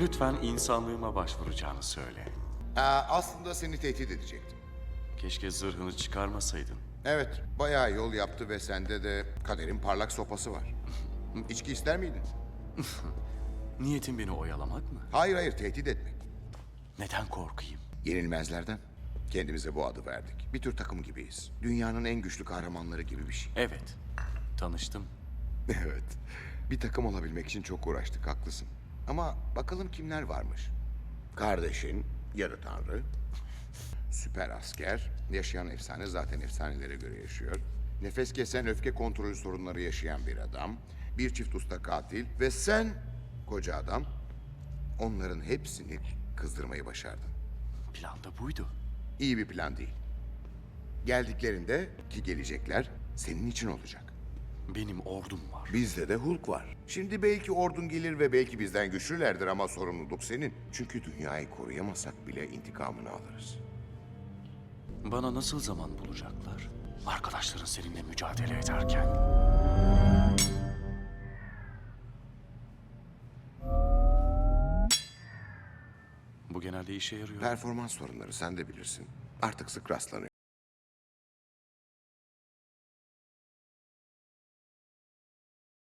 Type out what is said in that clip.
Lütfen insanlığıma başvuracağını söyle. Aa, aslında seni tehdit edecektim. Keşke zırhını çıkarmasaydın. Evet, bayağı yol yaptı ve sende de kaderin parlak sopası var. İçki ister miydin? Niyetin beni oyalamak mı? Hayır hayır, tehdit etmek. Neden korkayım? Yenilmezlerden. Kendimize bu adı verdik. Bir tür takım gibiyiz. Dünyanın en güçlü kahramanları gibi bir şey. Evet. Tanıştım. Evet. Bir takım olabilmek için çok uğraştık, haklısın. Ama bakalım kimler varmış. Kardeşin, yarı tanrı, süper asker, yaşayan efsane zaten efsanelere göre yaşıyor. Nefes kesen öfke kontrolü sorunları yaşayan bir adam, bir çift usta katil ve sen koca adam onların hepsini kızdırmayı başardın. Plan da buydu. İyi bir plan değil. Geldiklerinde ki gelecekler senin için olacak. Benim ordum var. Bizde de Hulk var. Şimdi belki ordun gelir ve belki bizden güçlülerdir ama sorumluluk senin. Çünkü dünyayı koruyamasak bile intikamını alırız. Bana nasıl zaman bulacaklar? Arkadaşların seninle mücadele ederken. Bu genelde işe yarıyor. Performans sorunları sen de bilirsin. Artık sık rastlanıyor.